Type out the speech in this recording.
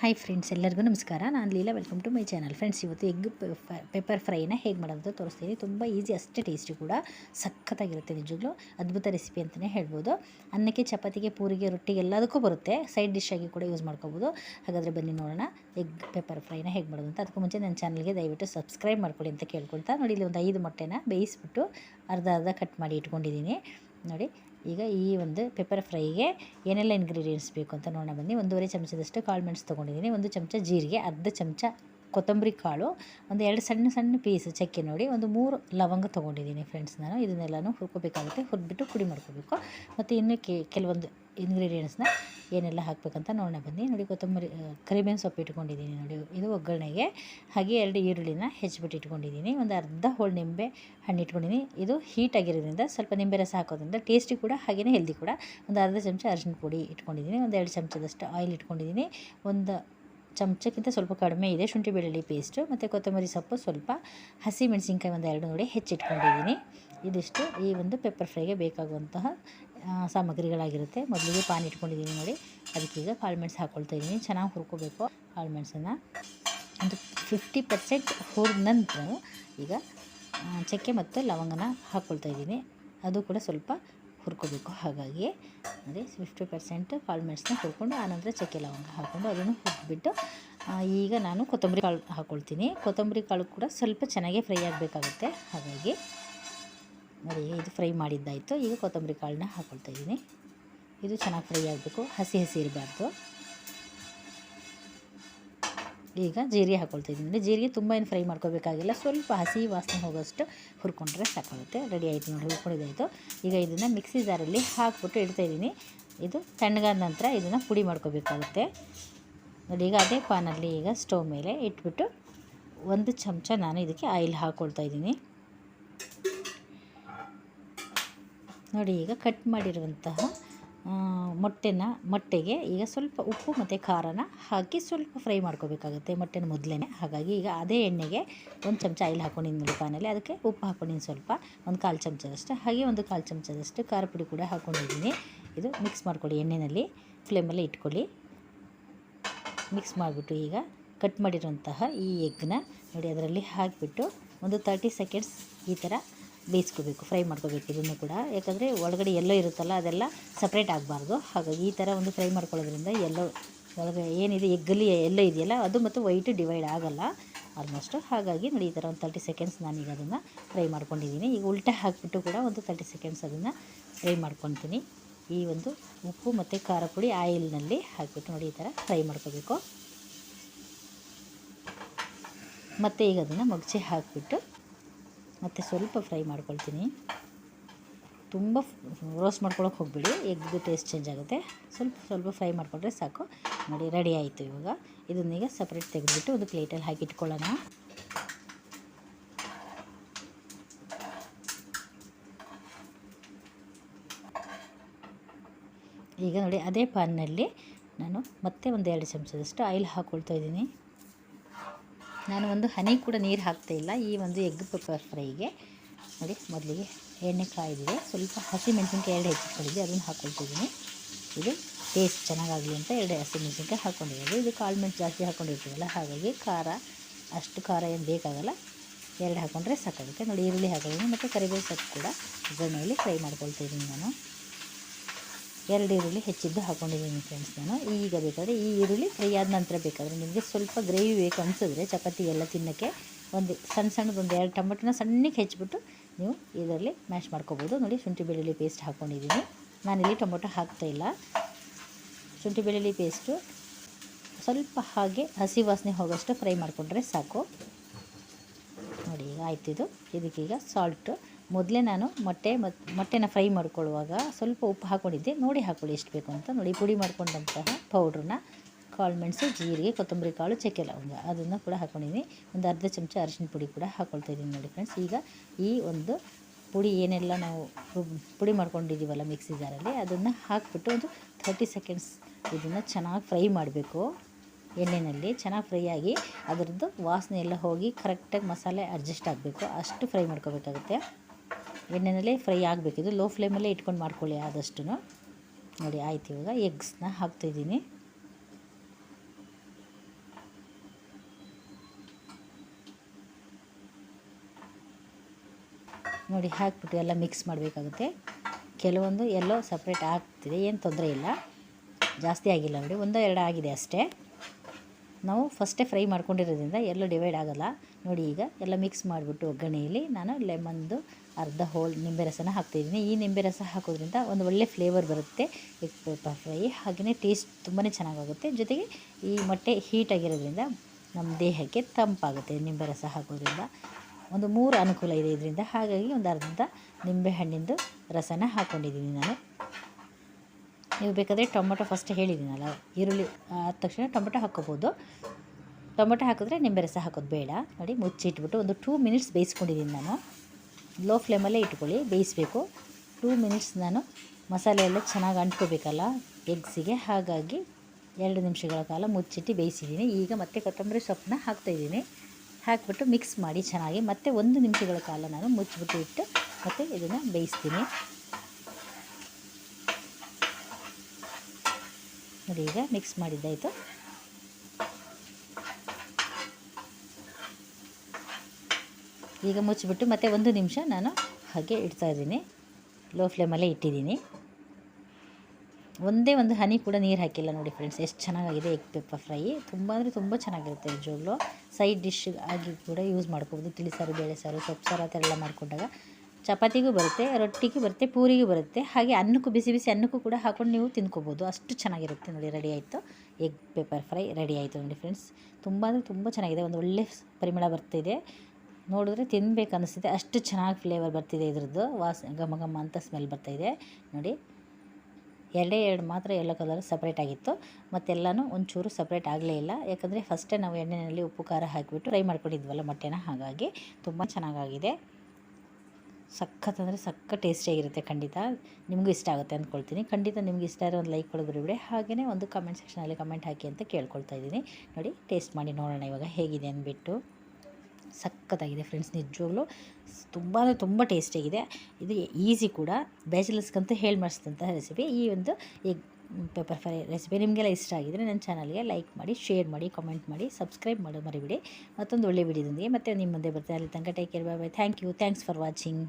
Hi friends ಎಲ್ಲರಿಗೂ ನಮಸ್ಕಾರ. ನಾನು Leela welcome to my channel friends ಇವತ್ತು ಎಗ್ ಪೆಪ್ಪರ್ ಫ್ರೈನ ಹೇಗೆ ಮಾಡೋದು ತೋರಿಸ್ತೀನಿ. ತುಂಬ ಈಸಿ ಅಷ್ಟೇ ಟೇಸ್ಟಿ ಕೂಡ, ಸಖತ್ತಾಗಿರುತ್ತೆ ನಿಜವಾಗ್ಲೂ ಅದ್ಭುತ ರೆಸಿಪಿ ಅಂತಲೇ ಹೇಳ್ಬೋದು. ಅನ್ನಕ್ಕೆ ಚಪಾತಿಗೆ, ಪೂರಿಗೆ, ರೊಟ್ಟಿಗೆ ಎಲ್ಲದಕ್ಕೂ ಬರುತ್ತೆ. ಸೈಡ್ ಡಿಶ್ ಆಗಿ ಕೂಡ ಯೂಸ್ ಮಾಡ್ಕೋಬೋದು. ಹಾಗಾದರೆ ಬನ್ನಿ ನೋಡೋಣ ಎಗ್ ಪೆಪ್ಪರ್ ಫ್ರೈನ ಹೇಗೆ ಮಾಡೋದು ಅಂತ ಅದಕ್ಕೂ ಮುಂಚೆ ನನ್ನ ಚಾನಲ್ಗೆ ದಯವಿಟ್ಟು ಸಬ್ಸ್ಕ್ರೈಬ್ ಮಾಡ್ಕೊಳ್ಳಿ ಅಂತ ಕೇಳ್ಕೊಳ್ತಾ. ನೋಡಿ, ಇಲ್ಲಿ ಒಂದು ಐದು ಮೊಟ್ಟೆನ ಬೇಯಿಸ್ಬಿಟ್ಟು ಅರ್ಧ ಅರ್ಧ ಕಟ್ ಮಾಡಿ ಇಟ್ಕೊಂಡಿದ್ದೀನಿ. ನೋಡಿ ಈಗ ಈ ಒಂದು ಪೆಪ್ಪರ್ ಫ್ರೈಗೆ ಏನೆಲ್ಲ ಇಂಗ್ರೀಡಿಯೆಂಟ್ಸ್ ಬೇಕು ಅಂತ ನೋಡೋಣ. ಬನ್ನಿ, ಒಂದೂವರೆ ಚಮಚದಷ್ಟು ಕಾಳು ಮೆಣಸು ತೊಗೊಂಡಿದ್ದೀನಿ. ಒಂದು ಚಮಚ ಜೀರಿಗೆ, ಅರ್ಧ ಚಮಚ ಕೊತ್ತಂಬರಿ ಕಾಳು, ಒಂದು ಎರಡು ಸಣ್ಣ ಸಣ್ಣ ಪೀಸ್ ಚಕ್ಕೆ ನೋಡಿ, ಒಂದು ಮೂರು ಲವಂಗ ತೊಗೊಂಡಿದ್ದೀನಿ ಫ್ರೆಂಡ್ಸ್ ನಾನು. ಇದನ್ನೆಲ್ಲನೂ ಹುರ್ಕೋಬೇಕಾಗುತ್ತೆ, ಹುರಿದ್ಬಿಟ್ಟು ಪುಡಿ ಮಾಡ್ಕೋಬೇಕು. ಮತ್ತು ಇನ್ನು ಕೆಲವೊಂದು ಇಂಗ್ರೀಡಿಯೆಂಟ್ಸ್ನ ಏನೆಲ್ಲ ಹಾಕಬೇಕಂತ ನೋಡೋಣ ಬನ್ನಿ. ನೋಡಿ ಕೊತ್ತಂಬರಿ ಕರಿಬೇವಿನ ಸೊಪ್ಪು ಇಟ್ಕೊಂಡಿದ್ದೀನಿ ನೋಡಿ. ಇದು ಒಗ್ಗರಣೆಗೆ. ಹಾಗೆ ಎರಡು ಈರುಳ್ಳಿನ ಹೆಚ್ಚಿಬಿಟ್ಟು ಇಟ್ಕೊಂಡಿದ್ದೀನಿ. ಒಂದು ಅರ್ಧ ಹೋಳು ನಿಂಬೆ ಹಣ್ಣು ಇಟ್ಕೊಂಡಿದ್ದೀನಿ. ಇದು ಹೀಟ್ ಆಗಿರೋದ್ರಿಂದ ಸ್ವಲ್ಪ ನಿಂಬೆ ರಸ ಹಾಕೋದ್ರಿಂದ ಟೇಸ್ಟಿ ಕೂಡ ಹಾಗೆಯೇ ಹೆಲ್ದಿ ಕೂಡ. ಒಂದು ಅರ್ಧ ಚಮಚ ಅರ್ಶಿನ ಪುಡಿ ಇಟ್ಕೊಂಡಿದ್ದೀನಿ. ಒಂದು ಎರಡು ಚಮಚದಷ್ಟು ಆಯಿಲ್ ಇಟ್ಕೊಂಡಿದ್ದೀನಿ. ಒಂದು ಚಮಚಕ್ಕಿಂತ ಸ್ವಲ್ಪ ಕಡಿಮೆ ಇದೆ. ಶುಂಠಿ ಬೆಳ್ಳುಳ್ಳಿ ಪೇಸ್ಟು ಮತ್ತು ಕೊತ್ತಂಬರಿ ಸೊಪ್ಪು ಸ್ವಲ್ಪ ಹಸಿ ಮೆಣಸಿನ್ಕಾಯಿ ಒಂದು ಎರಡು ನೋಡಿ ಹೆಚ್ಚಿಟ್ಕೊಂಡಿದ್ದೀನಿ. ಇದಿಷ್ಟು ಈ ಒಂದು ಪೆಪ್ಪರ್ ಫ್ರೈಗೆ ಬೇಕಾಗುವಂತಹ ಸಾಮಗ್ರಿಗಳಾಗಿರುತ್ತೆ. ಮೊದಲಿಗೆ ಪಾನ್ ಇಟ್ಕೊಂಡಿದ್ದೀನಿ ನೋಡಿ. ಅದಕ್ಕೀಗ ಕಾಳು ಮೆಣಸು ಹಾಕ್ಕೊಳ್ತಾ ಇದ್ದೀನಿ ಚೆನ್ನಾಗಿ ಹುರ್ಕೋಬೇಕು ಕಾಳು ಮೆಣಸನ್ನು ಒಂದು ಫಿಫ್ಟಿ ಪರ್ಸೆಂಟ್ ಹುರಿದ ನಂತರ ಈಗ ಚಕ್ಕೆ ಮತ್ತು ಲವಂಗನ ಹಾಕ್ಕೊಳ್ತಾ ಇದ್ದೀನಿ ಅದು ಕೂಡ ಸ್ವಲ್ಪ ಹುರ್ಕೋಬೇಕು. ಹಾಗಾಗಿ ಅಂದರೆ ಫಿಫ್ಟಿ ಪರ್ಸೆಂಟ್ ಕಾಳು ಮೆಣಸನ್ನ ಹುರ್ಕೊಂಡು ಆನಂತರ ಚಕ್ಕೆ ಲವಂಗ ಹಾಕ್ಕೊಂಡು ಅದನ್ನು ಹುರಿದ್ಬಿಟ್ಟು ಈಗ ನಾನು ಕೊತ್ತಂಬರಿ ಕಾಳು ಹಾಕ್ಕೊಳ್ತೀನಿ ಕೊತ್ತಂಬರಿ ಕಾಳು ಕೂಡ ಸ್ವಲ್ಪ ಚೆನ್ನಾಗೇ ಫ್ರೈ ಆಗಬೇಕಾಗುತ್ತೆ. ಹಾಗಾಗಿ ನೋಡಿ, ಇದು ಫ್ರೈ ಮಾಡಿದ್ದಾಯಿತು. ಈಗ ಕೊತ್ತಂಬರಿ ಕಾಳನ್ನ ಹಾಕ್ಕೊಳ್ತಾ ಇದ್ದೀನಿ. ಇದು ಚೆನ್ನಾಗಿ ಫ್ರೈ ಆಗಬೇಕು. ಹಸಿ ಹಸಿ ಇರಬಾರ್ದು. ಈಗ ಜೀರಿಗೆ ಹಾಕ್ಕೊಳ್ತಾ ಇದ್ದೀನಿ. ಜೀರಿಗೆ ತುಂಬ ಏನು ಫ್ರೈ ಮಾಡ್ಕೋಬೇಕಾಗಿಲ್ಲ. ಸ್ವಲ್ಪ ಹಸಿ ವಾಸನೆ ಹೋಗೋಷ್ಟು ಹುರ್ಕೊಂಡ್ರೆ ಸಾಕಾಗುತ್ತೆ. ರೆಡಿ ಆಯಿತು ನೋಡಿ, ಹುರ್ಕೊಂಡಿದ್ದಾಯಿತು. ಈಗ ಇದನ್ನು ಮಿಕ್ಸಿ ಜಾರಲ್ಲಿ ಹಾಕ್ಬಿಟ್ಟು ಇಡ್ತಾಯಿದ್ದೀನಿ ಇದು ತಣ್ಣಗಾದ ನಂತರ ಇದನ್ನು ಪುಡಿ ಮಾಡ್ಕೋಬೇಕಾಗುತ್ತೆ. ನೋಡಿ, ಈಗ ಅದೇ ಪಾನಲ್ಲಿ ಈಗ ಸ್ಟವ್ ಮೇಲೆ ಇಟ್ಬಿಟ್ಟು ಒಂದು ಚಮಚ ನಾನು ಇದಕ್ಕೆ ಆಯಿಲ್ ಹಾಕ್ಕೊಳ್ತಾ ಇದ್ದೀನಿ. ನೋಡಿ ಈಗ ಕಟ್ ಮಾಡಿರುವಂತಹ ಮೊಟ್ಟೆನ, ಮೊಟ್ಟೆಗೆ ಈಗ ಸ್ವಲ್ಪ ಉಪ್ಪು ಮತ್ತು ಖಾರನ ಹಾಕಿ ಸ್ವಲ್ಪ ಫ್ರೈ ಮಾಡ್ಕೋಬೇಕಾಗುತ್ತೆ ಮೊಟ್ಟೆನ ಮೊದಲೇ ಹಾಗಾಗಿ ಈಗ ಅದೇ ಎಣ್ಣೆಗೆ ಒಂದು ಚಮಚ ಆಯಿಲ್ ಹಾಕೊಂಡಿದ್ದೀನಿ ಪಾನಲ್ಲಿ ಅದಕ್ಕೆ ಉಪ್ಪು ಹಾಕೊಂಡಿದ್ದೀನಿ ಸ್ವಲ್ಪ ಒಂದು ಕಾಲು ಚಮಚದಷ್ಟು, ಹಾಗೆ ಒಂದು ಕಾಲು ಚಮಚದಷ್ಟು ಖಾರ ಪುಡಿ ಕೂಡ ಹಾಕ್ಕೊಂಡಿದ್ದೀನಿ ಇದು ಮಿಕ್ಸ್ ಮಾಡ್ಕೊಳ್ಳಿ ಎಣ್ಣೆಯಲ್ಲಿ ಫ್ಲೇಮಲ್ಲಿ ಇಟ್ಕೊಳ್ಳಿ. ಮಿಕ್ಸ್ ಮಾಡಿಬಿಟ್ಟು ಈಗ ಕಟ್ ಮಾಡಿರುವಂತಹ ಈ ಎಗ್ನ ನೋಡಿ ಅದರಲ್ಲಿ ಹಾಕಿಬಿಟ್ಟು ಒಂದು ತರ್ಟಿ ಸೆಕೆಂಡ್ಸ್ ಈ ಥರ ಬೇಯಿಸ್ಕೋಬೇಕು, ಫ್ರೈ ಮಾಡ್ಕೋಬೇಕು ಇದನ್ನು ಕೂಡ. ಯಾಕಂದರೆ ಒಳಗಡೆ ಎಲ್ಲೋ ಇರುತ್ತಲ್ಲ, ಅದೆಲ್ಲ ಸಪ್ರೇಟ್ ಆಗಬಾರ್ದು. ಹಾಗಾಗಿ ಈ ಥರ ಒಂದು ಫ್ರೈ ಮಾಡ್ಕೊಳ್ಳೋದ್ರಿಂದ ಎಲ್ಲೋ ಒಳಗೆ ಏನಿದೆ, ಎಗ್ಗಲ್ಲಿ ಎಲ್ಲೋ ಇದೆಯಲ್ಲ, ಅದು ಮತ್ತು ವೈಟ್ ಡಿವೈಡ್ ಆಗೋಲ್ಲ ಆಲ್ಮೋಸ್ಟು ಹಾಗಾಗಿ ನೋಡಿ, ಈ ಥರ ಒಂದು ತರ್ಟಿ ಸೆಕೆಂಡ್ಸ್ ನಾನೀಗ ಅದನ್ನು ಫ್ರೈ ಮಾಡ್ಕೊಂಡಿದ್ದೀನಿ. ಈಗ ಉಲ್ಟಾ ಹಾಕಿಬಿಟ್ಟು ಕೂಡ ಒಂದು ತರ್ಟಿ ಸೆಕೆಂಡ್ಸ್ ಅದನ್ನು ಫ್ರೈ ಮಾಡ್ಕೊತೀನಿ ಈ ಒಂದು ಉಪ್ಪು ಮತ್ತು ಖಾರ ಪುಡಿ ಆಯಿಲ್ನಲ್ಲಿ ಹಾಕಿಬಿಟ್ಟು ನೋಡಿ, ಈ ಥರ ಫ್ರೈ ಮಾಡ್ಕೋಬೇಕು. ಮತ್ತು ಈಗ ಅದನ್ನು ಮಗ್ಚಿ ಹಾಕಿಬಿಟ್ಟು ಮತ್ತು ಸ್ವಲ್ಪ ಫ್ರೈ ಮಾಡ್ಕೊಳ್ತೀನಿ. ತುಂಬ ರೋಸ್ಟ್ ಮಾಡ್ಕೊಳಕ್ಕೆ ಹೋಗಬೇಡಿ. ಎಗ್ದು ಟೇಸ್ಟ್ ಚೇಂಜ್ ಆಗುತ್ತೆ. ಸ್ವಲ್ಪ ಸ್ವಲ್ಪ ಫ್ರೈ ಮಾಡಿಕೊಂಡ್ರೆ ಸಾಕು. ನೋಡಿ ರೆಡಿ ಆಯಿತು ಇವಾಗ. ಇದನ್ನೀಗ ಸಪ್ರೇಟ್ ತೆಗೆದುಬಿಟ್ಟು ಒಂದು ಪ್ಲೇಟಲ್ಲಿ ಹಾಕಿ ಇಟ್ಕೊಳ್ಳೋಣ. ಈಗ ನೋಡಿ, ಅದೇ ಪಾನ್ನಲ್ಲಿ ನಾನು ಮತ್ತೆ ಒಂದು ಎರಡು ಚಮಚದಷ್ಟು ಆಯಿಲ್ ಹಾಕ್ಕೊಳ್ತಾ ಇದ್ದೀನಿ. ನಾನು ಒಂದು ಹನಿ ಕೂಡ ನೀರು ಹಾಕ್ತಾ ಇಲ್ಲ, ಈ ಒಂದು ಎಗ್ ಪೆಪ್ಪರ್ ಫ್ರೈಗೆ ನೋಡಿ, ಮೊದಲಿಗೆ ಎಣ್ಣೆ ಕಾಯ್ದಿದೆ. ಸ್ವಲ್ಪ ಹಸಿ ಮೆಣಸಿನ್ಕಾಯಿ ಎರಡು ಹೆಚ್ಚಿಟ್ಕೊಂಡಿದ್ದೆ, ಅದನ್ನು ಹಾಕ್ಕೊಳ್ತಿದ್ದೀನಿ ಇದು ಟೇಸ್ಟ್ ಚೆನ್ನಾಗಾಗಲಿ ಅಂತ ಎರಡು ಹಸಿ ಮೆಣಸಿನ್ಕಾಯಿ ಹಾಕ್ಕೊಂಡಿರೋದು ಇದು ಕಾಳು ಮೆಣಸು ಜಾಸ್ತಿ ಹಾಕ್ಕೊಂಡಿರ್ತೀವಲ್ಲ ಹಾಗಾಗಿ ಖಾರ, ಅಷ್ಟು ಖಾರ ಏನು ಬೇಕಾಗಲ್ಲ. ಎರಡು ಹಾಕ್ಕೊಂಡ್ರೆ ಸಾಕಾಗುತ್ತೆ. ನೋಡಿ, ಈರುಳ್ಳಿ ಹಾಕಿದ್ದೀನಿ ಮತ್ತು ಕರಿಬೇವು ಸೊಪ್ಪು ಕೂಡ ಒಗ್ಗರಣೆಯಲ್ಲಿ ಫ್ರೈ ಮಾಡ್ಕೊಳ್ತಿದ್ದೀನಿ ನಾನು. ಎರಡು ಈರುಳ್ಳಿ ಹೆಚ್ಚಿದ್ದು ಹಾಕ್ಕೊಂಡಿದ್ದೀನಿ ಫ್ರೆಂಡ್ಸ್ ನಾನು. ಈಗ ಬೇಕಾದರೆ ಈ ಈರುಳ್ಳಿ ಫ್ರೈ ಆದ ನಂತರ ಬೇಕಾದರೆ ನಿಮಗೆ ಸ್ವಲ್ಪ ಗ್ರೇವಿ ಬೇಕು ಅನಿಸಿದ್ರೆ ಚಪಾತಿ ಎಲ್ಲ ತಿನ್ನೋಕ್ಕೆ ಒಂದು ಸಣ್ಣ ಸಣ್ಣದೊಂದು ಎರಡು ಟೊಮೆಟೊನ ಸಣ್ಣಕ್ಕೆ ಹೆಚ್ಚಿಬಿಟ್ಟು ನೀವು ಇದರಲ್ಲಿ ಮ್ಯಾಶ್ ಮಾಡ್ಕೋಬೋದು. ನೋಡಿ, ಶುಂಠಿ ಬೆಳ್ಳುಳ್ಳಿ ಪೇಸ್ಟ್ ಹಾಕ್ಕೊಂಡಿದ್ದೀನಿ ನಾನಿಲ್ಲಿ ಟೊಮೊಟೊ ಹಾಕ್ತಾಯಿಲ್ಲ ಶುಂಠಿ ಬೆಳ್ಳುಳ್ಳಿ ಪೇಸ್ಟು ಸ್ವಲ್ಪ ಹಾಗೆ ಹಸಿ ವಾಸನೆ ಹೋಗೋಷ್ಟು ಫ್ರೈ ಮಾಡಿಕೊಂಡ್ರೆ ಸಾಕು. ನೋಡಿ, ಈಗ ಆಯ್ತಿದು. ಇದಕ್ಕೀಗ ಸಾಲ್ಟು ಮೊದಲೇ ನಾನು ಮೊಟ್ಟೆ ಮತ್ತು ಮೊಟ್ಟೆನ ಫ್ರೈ ಮಾಡ್ಕೊಳ್ಳುವಾಗ ಸ್ವಲ್ಪ ಉಪ್ಪು ಹಾಕ್ಕೊಂಡಿದ್ದೆ ನೋಡಿ ಹಾಕ್ಕೊಳ್ಳಿ ಎಷ್ಟು ಬೇಕು ಅಂತ. ನೋಡಿ, ಪುಡಿ ಮಾಡ್ಕೊಂಡಂತಹ ಪೌಡ್ರನ್ನ ಕಾಳು ಮೆಣಸು, ಜೀರಿಗೆ, ಕೊತ್ತಂಬರಿ ಕಾಳು, ಚಕ್ಕೆ ಲವಂಗ ಅದನ್ನು ಕೂಡ ಹಾಕ್ಕೊಂಡಿದ್ದೀನಿ ಒಂದು ಅರ್ಧ ಚಮಚ ಅರಿಶಿನ ಪುಡಿ ಕೂಡ ಹಾಕ್ಕೊಳ್ತಾ ಇದ್ದೀನಿ ನೋಡಿ ಫ್ರೆಂಡ್ಸ್ ಈಗ ಈ ಒಂದು ಪುಡಿ ಏನೆಲ್ಲ ನಾವು ಪುಡಿ ಮಾಡ್ಕೊಂಡಿದ್ದೀವಲ್ಲ ಮಿಕ್ಸಿ ಜಾರಲ್ಲಿ ಅದನ್ನು ಹಾಕಿಬಿಟ್ಟು ಒಂದು ಥರ್ಟಿ ಸೆಕೆಂಡ್ಸ್ ಇದನ್ನು ಚೆನ್ನಾಗಿ ಫ್ರೈ ಮಾಡಬೇಕು. ಎಣ್ಣೆಯಲ್ಲಿ ಚೆನ್ನಾಗಿ ಫ್ರೈ ಆಗಿ ಅದರದ್ದು ವಾಸನೆ ಎಲ್ಲ ಹೋಗಿ ಕರೆಕ್ಟಾಗಿ ಮಸಾಲೆ ಅಡ್ಜಸ್ಟ್ ಆಗಬೇಕು. ಅಷ್ಟು ಫ್ರೈ ಮಾಡ್ಕೋಬೇಕಾಗುತ್ತೆ. ಎಣ್ಣೆಯಲ್ಲೇ ಫ್ರೈ ಆಗಬೇಕಿದು ಲೋ ಫ್ಲೇಮಲ್ಲೇ ಇಟ್ಕೊಂಡು ಮಾಡ್ಕೊಳ್ಳಿ ಆದಷ್ಟು ನೋಡಿ, ಆಯ್ತು ಇವಾಗ ಎಗ್ಸ್ನ ಹಾಕ್ತಿದ್ದೀನಿ. ನೋಡಿ, ಹಾಕ್ಬಿಟ್ಟು ಎಲ್ಲ ಮಿಕ್ಸ್ ಮಾಡಬೇಕಾಗುತ್ತೆ. ಕೆಲವೊಂದು ಎಲ್ಲೋ ಸಪ್ರೇಟ್ ಆಗ್ತಿದೆ, ಏನು ತೊಂದರೆ ಇಲ್ಲ. ಜಾಸ್ತಿ ಆಗಿಲ್ಲ ನೋಡಿ, ಒಂದೋ ಎರಡು ಆಗಿದೆ ಅಷ್ಟೇ. ನಾವು ಫಸ್ಟೇ ಫ್ರೈ ಮಾಡ್ಕೊಂಡಿರೋದ್ರಿಂದ ಎಲ್ಲೂ ಡಿವೈಡ್ ಆಗೋಲ್ಲ. ನೋಡಿ ಈಗ ಎಲ್ಲ ಮಿಕ್ಸ್ ಮಾಡಿಬಿಟ್ಟು ಒಗ್ಗರಣೆಯಲ್ಲಿ ನಾನು ಲೆಮನ್ದು ಅರ್ಧ ಹೋಲ್ ನಿಂಬೆ ರಸನ ಹಾಕ್ತಿದ್ದೀನಿ. ಈ ನಿಂಬೆ ರಸ ಹಾಕೋದ್ರಿಂದ ಒಂದು ಒಳ್ಳೆ ಫ್ಲೇವರ್ ಬರುತ್ತೆ ಎಗ್ ಪೇಪರ್ ಫ್ರೈ ಹಾಗೆಯೇ ಟೇಸ್ಟ್ ತುಂಬಾ ಚೆನ್ನಾಗಾಗುತ್ತೆ. ಜೊತೆಗೆ ಈ ಮೊಟ್ಟೆ ಹೀಟಾಗಿರೋದ್ರಿಂದ ನಮ್ಮ ದೇಹಕ್ಕೆ ತಂಪಾಗುತ್ತೆ ನಿಂಬೆ ರಸ ಹಾಕೋದ್ರಿಂದ. ಒಂದು ಮೂರು ಅನುಕೂಲ ಇದೆ ಇದರಿಂದ. ಹಾಗಾಗಿ ಒಂದು ಅರ್ಧ ನಿಂಬೆ ಹಣ್ಣಿಂದು ರಸನ ಹಾಕ್ಕೊಂಡಿದ್ದೀನಿ ನಾನು. ನೀವು ಬೇಕಾದರೆ ಟೊಮೊಟೊ ಫಸ್ಟ್ ಹೇಳಿದ್ದೀನಲ್ಲ, ಈರುಳ್ಳಿ ಆದ ತಕ್ಷಣ ಟೊಮೊಟೊ ಹಾಕೋಬೋದು. ಟೊಮೊಟೊ ಹಾಕಿದ್ರೆ ನಿಂಬೆ ರಸ ಹಾಕೋದು ಬೇಡ. ನೋಡಿ, ಮುಚ್ಚಿಟ್ಬಿಟ್ಟು ಒಂದು ಟೂ ಮಿನಿಟ್ಸ್ ಬೇಯಿಸ್ಕೊಂಡಿದ್ದೀನಿ ನಾನು. ಲೋ ಫ್ಲೇಮಲ್ಲೇ ಇಟ್ಕೊಳ್ಳಿ, ಬೇಯಿಸಬೇಕು. ಟೂ ಮಿನಿಟ್ಸ್ ನಾನು ಮಸಾಲೆ ಎಲ್ಲ ಚೆನ್ನಾಗಿ ಅಂಟ್ಕೋಬೇಕಲ್ಲ, ಎಗ್ಸಿಗೆ. ಹಾಗಾಗಿ ಎರಡು ನಿಮಿಷಗಳ ಕಾಲ ಮುಚ್ಚಿಟ್ಟು ಬೇಯಿಸಿದ್ದೀನಿ. ಈಗ ಮತ್ತೆ ಕೊತ್ತಂಬರಿ ಸೊಪ್ಪನ್ನ ಹಾಕ್ತಾಯಿದ್ದೀನಿ ಹಾಕ್ಬಿಟ್ಟು ಮಿಕ್ಸ್ ಮಾಡಿ ಚೆನ್ನಾಗಿ ಮತ್ತೆ ಒಂದು ನಿಮಿಷಗಳ ಕಾಲ ನಾನು ಮುಚ್ಚಿಬಿಟ್ಟು ಇಟ್ಟು ಮತ್ತು ಇದನ್ನು ಬೇಯಿಸ್ತೀನಿ. ನೋಡಿ ಈಗ ಮಿಕ್ಸ್ ಮಾಡಿದ್ದಾಯಿತು. ಈಗ ಮುಚ್ಚಿಬಿಟ್ಟು ಮತ್ತೆ ಒಂದು ನಿಮಿಷ ನಾನು ಹಾಗೆ ಇಡ್ತಾ ಇದ್ದೀನಿ. ಲೋ ಫ್ಲೇಮಲ್ಲೇ ಇಟ್ಟಿದ್ದೀನಿ. ಒಂದೇ ಒಂದು ಹನಿ ಕೂಡ ನೀರು ಹಾಕಿಲ್ಲ ನೋಡಿ ಫ್ರೆಂಡ್ಸ್ ಎಷ್ಟು ಚೆನ್ನಾಗಿದೆ ಎಗ್ ಪೆಪ್ಪರ್ ಫ್ರೈ ತುಂಬ ಅಂದರೆ ತುಂಬ ಚೆನ್ನಾಗಿರುತ್ತೆ ನಿಜವಾಗ್ಲೂ ಸೈಡ್ ಡಿಶ್ ಆಗಿ ಕೂಡ ಯೂಸ್ ಮಾಡ್ಕೋಬೋದು ತಿಳಿಸಾರು ಬೇಳೆ ಸಾರು, ಸೊಪ್ಪು ಸಾರು ಆ ಥರ ಎಲ್ಲ ಮಾಡ್ಕೊಂಡಾಗ. ಚಪಾತಿಗೂ ಬರುತ್ತೆ, ರೊಟ್ಟಿಗೂ ಬರುತ್ತೆ, ಪೂರಿಗೂ ಬರುತ್ತೆ. ಹಾಗೆ ಅನ್ನಕ್ಕೂ ಬಿಸಿ ಬಿಸಿ ಅನ್ನಕ್ಕೂ ಕೂಡ ಹಾಕೊಂಡು ನೀವು ತಿನ್ಕೋಬೋದು. ಅಷ್ಟು ಚೆನ್ನಾಗಿರುತ್ತೆ ನೋಡಿ, ರೆಡಿ ಆಯಿತು. ಎಗ್ ಪೇಪರ್ ಫ್ರೈ ರೆಡಿ ಆಯಿತು ನೋಡಿ ಫ್ರೆಂಡ್ಸ್ ತುಂಬ ಅಂದರೆ ತುಂಬ ಚೆನ್ನಾಗಿದೆ, ಒಂದು ಒಳ್ಳೆ ಪರಿಮಳ ಬರ್ತಿದೆ. ನೋಡಿದ್ರೆ ತಿನ್ಬೇಕು ಅನಿಸ್ತಿದೆ. ಅಷ್ಟು ಚೆನ್ನಾಗಿ ಫ್ಲೇವರ್ ಬರ್ತಿದೆ ಇದ್ರದ್ದು. ವಾಸ, ಘಮ ಘಮ ಅಂತ ಸ್ಮೆಲ್ ಬರ್ತಾಯಿದೆ ನೋಡಿ, ಎರಡೇ ಎರಡು ಮಾತ್ರ ಎಲ್ಲೋ ಕಲರ್ ಸಪ್ರೇಟ್ ಆಗಿತ್ತು. ಮತ್ತೆಲ್ಲನೂ ಒಂಚೂರು ಸಪ್ರೇಟ್ ಆಗಲೇ ಇಲ್ಲ. ಯಾಕಂದರೆ ಫಸ್ಟೇ ನಾವು ಎಣ್ಣೆಯಲ್ಲಿ ಉಪ್ಪು, ಖಾರ ಹಾಕಿಬಿಟ್ಟು ಫ್ರೈ ಮಾಡ್ಕೊಂಡಿದ್ವಲ್ಲ ಮೊಟ್ಟೆನ, ಹಾಗಾಗಿ ತುಂಬ ಚೆನ್ನಾಗಾಗಿದೆ. ಸಖತ್ ಅಂದರೆ ಸಖತ್ ಟೇಸ್ಟಿಯಾಗಿರುತ್ತೆ ಖಂಡಿತ. ನಿಮಗೂ ಇಷ್ಟ ಆಗುತ್ತೆ ಅಂದ್ಕೊಳ್ತೀನಿ. ಖಂಡಿತ ನಿಮ್ಗೆ ಇಷ್ಟ ಆದರೆ ಒಂದು ಲೈಕ್ ಕೊಡೋದು ಬರಿಬಿಡಿ ಹಾಗೆಯೇ ಒಂದು ಕಮೆಂಟ್ ಸೆಕ್ಷನಲ್ಲಿ ಕಮೆಂಟ್ ಹಾಕಿ ಅಂತ ಕೇಳ್ಕೊಳ್ತಾ ಇದ್ದೀನಿ. ನೋಡಿ ಟೇಸ್ಟ್ ಮಾಡಿ ನೋಡೋಣ ಇವಾಗ ಹೇಗಿದೆ ಅಂದ್ಬಿಟ್ಟು. ಸಖತ್ತಾಗಿದೆ ಫ್ರೆಂಡ್ಸ್ ನಿಜವಾಗ್ಲೂ ತುಂಬ ಅಂದರೆ ತುಂಬ ಟೇಸ್ಟಿಯಾಗಿದೆ ಇದು ಈಸಿ ಕೂಡ. ಬ್ಯಾಚುಲರ್ಸ್ಗಂತೂ ಹೇಳಿ ಮಾಡಿಸಿದಂಥ ರೆಸಿಪಿ ಈ ಒಂದು ಎಗ್ ಪೆಪ್ಪರ್ ಫ್ರೈ ರೆಸಿಪಿ ನಿಮಗೆಲ್ಲ ಇಷ್ಟ ಆಗಿದರೆ ನನ್ನ ಚಾನಲ್ಗೆ ಲೈಕ್ ಮಾಡಿ ಶೇರ್ ಮಾಡಿ ಕಾಮೆಂಟ್ ಮಾಡಿ ಸಬ್ಸ್ಕ್ರೈಬ್ ಮಾಡೋ ಮರಿಬಿಡಿ. ಮತ್ತೊಂದು ಒಳ್ಳೆ ವಿಡಿಯೋದೊಂದಿಗೆ ಮತ್ತೆ ನಿಮ್ಮ ಮುಂದೆ ಬರ್ತಾರೆ ಅಲ್ಲಿ ತನಕ take care bye bye thank you thanks for watching